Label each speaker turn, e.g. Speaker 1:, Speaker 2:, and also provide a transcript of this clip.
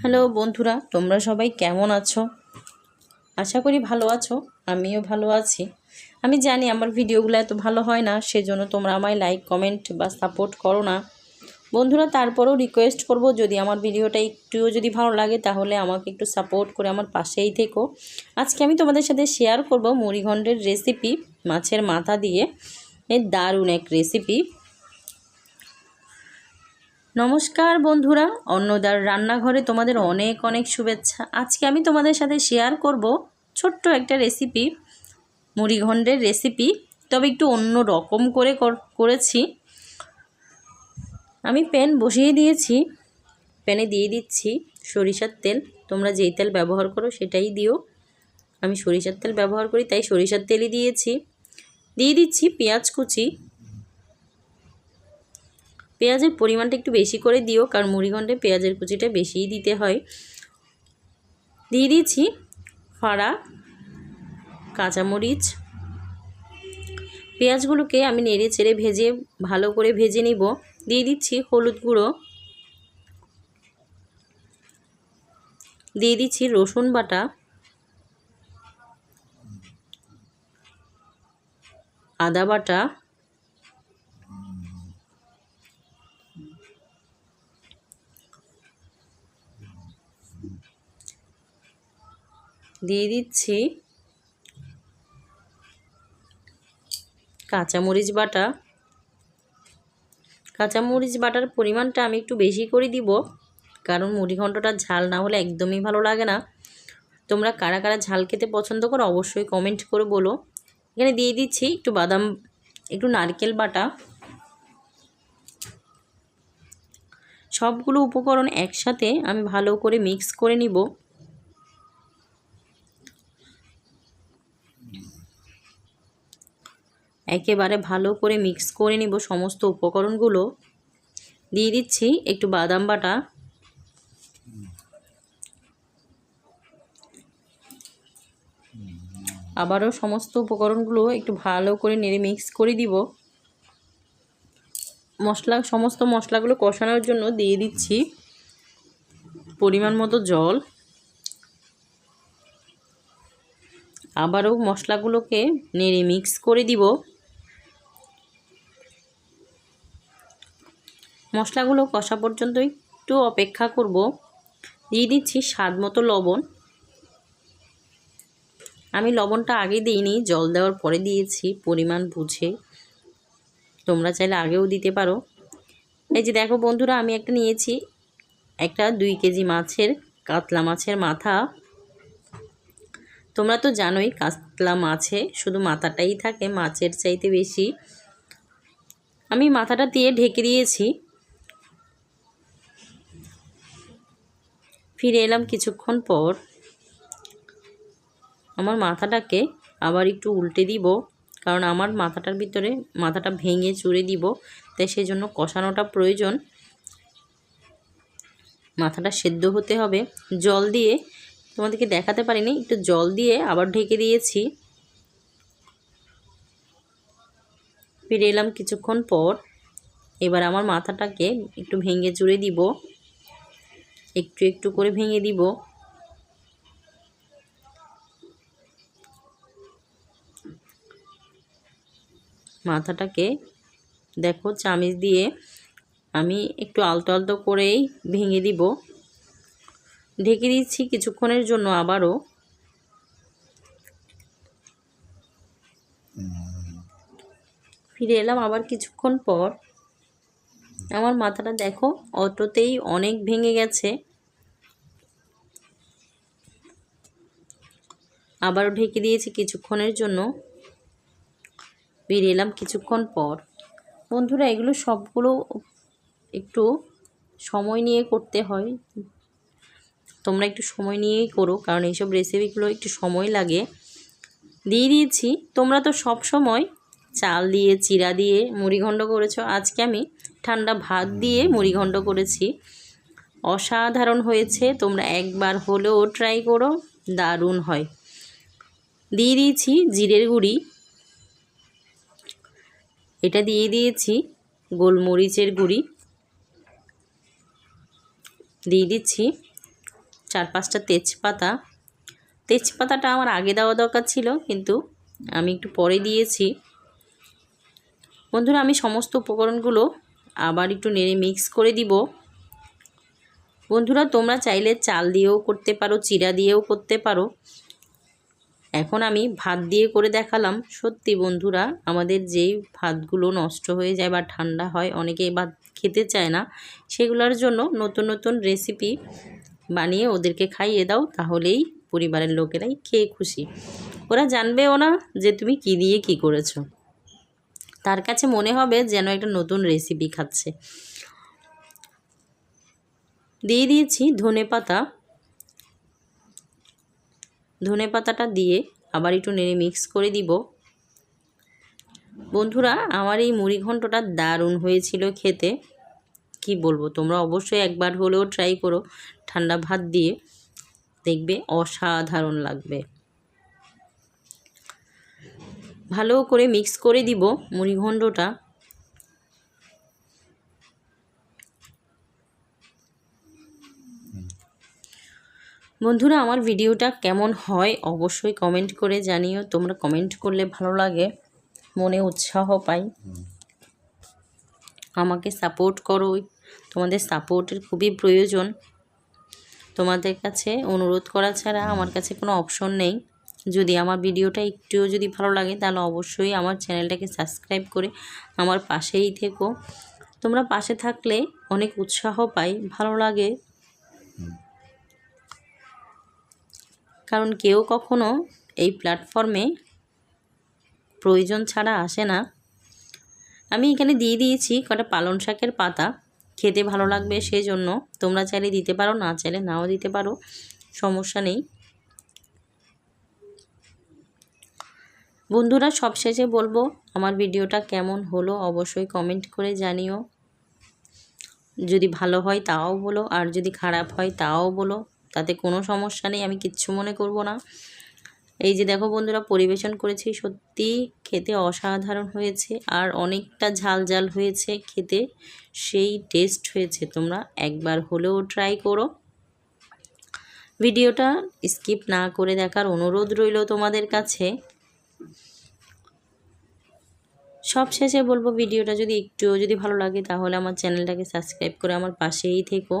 Speaker 1: Hello বন্ধুরা, তোমরা সবাই কেমন আছো? আশা করি ভালো আছো, আমিও ভালো আছি। আমি জানি আমার ভিডিওগুলো এত ভালো হয় না, সেজন্য তোমরা আমায় লাইক কমেন্ট বা সাপোর্ট করো না। বন্ধুরা, তারপরেও রিকোয়েস্ট করব, যদি আমার ভিডিওটা একটুও যদি ভালো লাগে, তাহলে আমাকে একটু সাপোর্ট করে আমার পাশেই থেকো। আজকে আমি তোমাদের সাথে শেয়ার করব মুড়িঘণ্ডের রেসিপি মাছের মাথা দিয়ে দারুণ এক রেসিপি নমস্কার বন্ধুরা, অন্নদার রান্নাঘরে তোমাদের অনেক অনেক শুভেচ্ছা। আজকে আমি তোমাদের সাথে শেয়ার করব ছোট্ট একটা রেসিপি মুড়িঘণ্ডের রেসিপি তবে একটু অন্য রকম করে করেছি। আমি প্যান বসিয়ে দিয়েছি প্যানে দিয়ে দিচ্ছি সরিষার তেল। তোমরা যেই তেল ব্যবহার করো সেটাই দিও। আমি সরিষার তেল ব্যবহার করি, তাই সরিষার তেলই দিয়েছি। দিয়ে দিচ্ছি পেঁয়াজ কুচি। পেঁয়াজের পরিমাণটা একটু বেশি করে দিও, কারণ মুড়িঘণ্ডে পেঁয়াজের কুচিটা বেশিই দিতে হয়। দিয়ে দিয়েছি ফাড়া, কাঁচামরিচ। পেঁয়াজগুলোকে আমি নেড়ে চেড়ে ভেজে, ভালো করে ভেজে নিব। দিয়ে দিচ্ছি হলুদ গুঁড়ো। দিয়ে দিচ্ছি রসুন বাটা। আদা বাটা। দিয়ে দিচ্ছি কাঁচামরিচ বাটা। কাঁচামরিচ বাটার পরিমাণটা আমি একটু বেশি করে দিব, কারণ মুড়িঘণ্টটা ঝাল না হলে একদমই ভালো লাগে না। তোমরা কারা কারা ঝাল খেতে পছন্দ করো অবশ্যই কমেন্ট করে বলো। এখানে দিয়ে দিচ্ছি একটু বাদাম, একটু নারকেল বাটা। সবগুলো উপকরণ একসাথে আমি ভালো করে মিক্স করে নিব। একেবারে ভালো করে মিক্স করে নিব সমস্ত উপকরণগুলো। দিয়ে দিচ্ছি একটু বাদাম বাটা। আবারও সমস্ত উপকরণগুলো একটু ভালো করে নেড়ে মিক্স করে দিব। মশলা, সমস্ত মশলাগুলো কষানোর জন্য দিয়ে দিচ্ছি পরিমাণ মতো জল। আবারও মশলাগুলোকে নেড়ে মিক্স করে দিব। মশলাগুলো কষা পর্যন্ত একটু অপেক্ষা করব। দিয়ে দিচ্ছি স্বাদ মতো লবণ। আমি লবণটা আগে দিইনি, জল দেওয়ার পরে দিয়েছি, পরিমাণ বুঝে। তোমরা চাইলে আগেও দিতে পারো। এই যে দেখো বন্ধুরা, আমি একটা নিয়েছি, একটা দুই কেজি মাছের, কাতলা মাছের মাথা। তোমরা তো জানোই, কাতলা মাছে শুধু মাথাটাই থাকে, মাছের চাইতে বেশি। আমি মাথাটা দিয়ে ঢেকে দিয়েছি। ফিরে এলাম কিছুক্ষণ পর। আমার মাথাটাকে আবার একটু উল্টে দিব, কারণ আমার মাথাটার ভিতরে মাথাটা ভেঙে চুড়ে দিব, তাই সেই জন্য কষানোটা প্রয়োজন। মাথাটা সেদ্ধ হতে হবে। জল দিয়ে, তোমাদেরকে দেখাতে পারিনি, একটু জল দিয়ে আবার ঢেকে দিয়েছি। ফিরে এলাম কিছুক্ষণ পর। এবার আমার মাথাটাকে একটু ভেঙে চুড়ে দিব। একটু একটু করে ভেঙে দিব। মাথাটাকে দেখো চামিচ দিয়ে আমি একটু আলতো আলতো করেই ভেঙে দিব। ঢেকে দিচ্ছি কিছুক্ষণের জন্য আবারও। ফিরে এলাম আবার কিছুক্ষণ পর। আমার মাথাটা দেখো অটোতেই অনেক ভেঙে গেছে। আবারও ঢেকে দিয়েছি কিছুক্ষণের জন্য। বেরিয়ে এলাম কিছুক্ষণ পর। বন্ধুরা, এগুলো সবগুলো একটু সময় নিয়ে করতে হয়। তোমরা একটু সময় নিয়েই করো, কারণ এইসব রেসিপিগুলো একটু সময় লাগে। দিয়ে দিয়েছি। তোমরা তো সব সময় চাল দিয়ে, চিরা দিয়ে মুড়িঘণ্ড করেছ। আজকে আমি ঠান্ডা ভাত দিয়ে মুড়িঘণ্ড করেছি। অসাধারণ হয়েছে। তোমরা একবার হলেও ট্রাই করো। দারুণ হয়। দিয়ে দিয়েছি জিরের গুঁড়ি। এটা দিয়ে দিয়েছি গোলমরিচের গুঁড়ি। দিয়ে দিচ্ছি চার পাঁচটা তেজপাতা। তেজপাতাটা আমার আগে দেওয়া দরকার ছিল, কিন্তু আমি একটু পরে দিয়েছি। বন্ধুরা, আমি সমস্ত উপকরণগুলো আবার একটু নেড়ে মিক্স করে দিব। বন্ধুরা, তোমরা চাইলে চাল দিয়েও করতে পারো, চিরা দিয়েও করতে পারো। এখন আমি ভাত দিয়ে করে দেখালাম। সত্যি বন্ধুরা, আমাদের যেই ভাতগুলো নষ্ট হয়ে যায় বা ঠান্ডা হয়, অনেকেই ভাত খেতে চায় না, সেগুলোর জন্য নতুন নতুন রেসিপি বানিয়ে ওদেরকে খাইয়ে দাও, তাহলেই পরিবারের লোকেরাই খেয়ে খুশি। ওরা জানবেও না যে তুমি কি দিয়ে কি করেছ। তার কাছে মনে হবে যেন একটা নতুন রেসিপি খাচ্ছে। দিয়ে দিয়েছি ধনে পাতা ধনে পাতাটা দিয়ে আবার একটু নেড়ে মিক্স করে দিব। বন্ধুরা, আমার এই মুড়ি ঘন্টটা দারুণ হয়েছিল খেতে। কি বলব, তোমরা অবশ্যই একবার হলেও ট্রাই করো ঠান্ডা ভাত দিয়ে। দেখবে অসাধারণ লাগবে। ভালো করে মিক্স করে দিব মুড়ি বন্ধুরা, আমার ভিডিওটা কেমন হয় অবশ্যই কমেন্ট করে জানিও। তোমরা কমেন্ট করলে ভালো লাগে, মনে উৎসাহ পাই। আমাকে সাপোর্ট করো তোমাদের সাপোর্টের খুবই প্রয়োজন। তোমাদের কাছে অনুরোধ করা ছাড়া আমার কাছে কোনো অপশন নেই। যদি আমার ভিডিওটা একটুও যদি ভালো লাগে, তাহলে অবশ্যই আমার চ্যানেলটাকে সাবস্ক্রাইব করে আমার পাশেই থেকো। তোমরা পাশে থাকলে অনেক উৎসাহ পাই, ভালো লাগে। কারণ কেউ কখনো এই প্ল্যাটফর্মে প্রয়োজন ছাড়া আসে না। আমি এখানে দিয়ে দিয়েছি কটা পালং শাকের পাতা। খেতে ভালো লাগবে সেই জন্য তোমরা চাইলে দিতে পারো, না চাইলে নাও দিতে পারো। সমস্যা নেই। বন্ধুরা, সবশেষে বলব, আমার ভিডিওটা কেমন হলো অবশ্যই কমেন্ট করে জানিও। যদি ভালো হয় তাও বলো, আর যদি খারাপ হয় তাও বলো। তাতে কোনো সমস্যা নেই, আমি কিচ্ছু মনে করব না। এই যে দেখো বন্ধুরা, পরিবেশন করেছি সত্যি খেতে অসাধারণ হয়েছে আর অনেকটা ঝাল ঝাল হয়েছে খেতে, সেই টেস্ট হয়েছে। তোমরা একবার হলেও ট্রাই করো। ভিডিওটা স্কিপ না করে দেখার অনুরোধ রইল তোমাদের কাছে। সব শেষে বলব, ভিডিওটা যদি একটুও যদি ভালো লাগে তাহলে আমার চ্যানেলটাকে সাবস্ক্রাইব করে আমার পাশেই থেকো।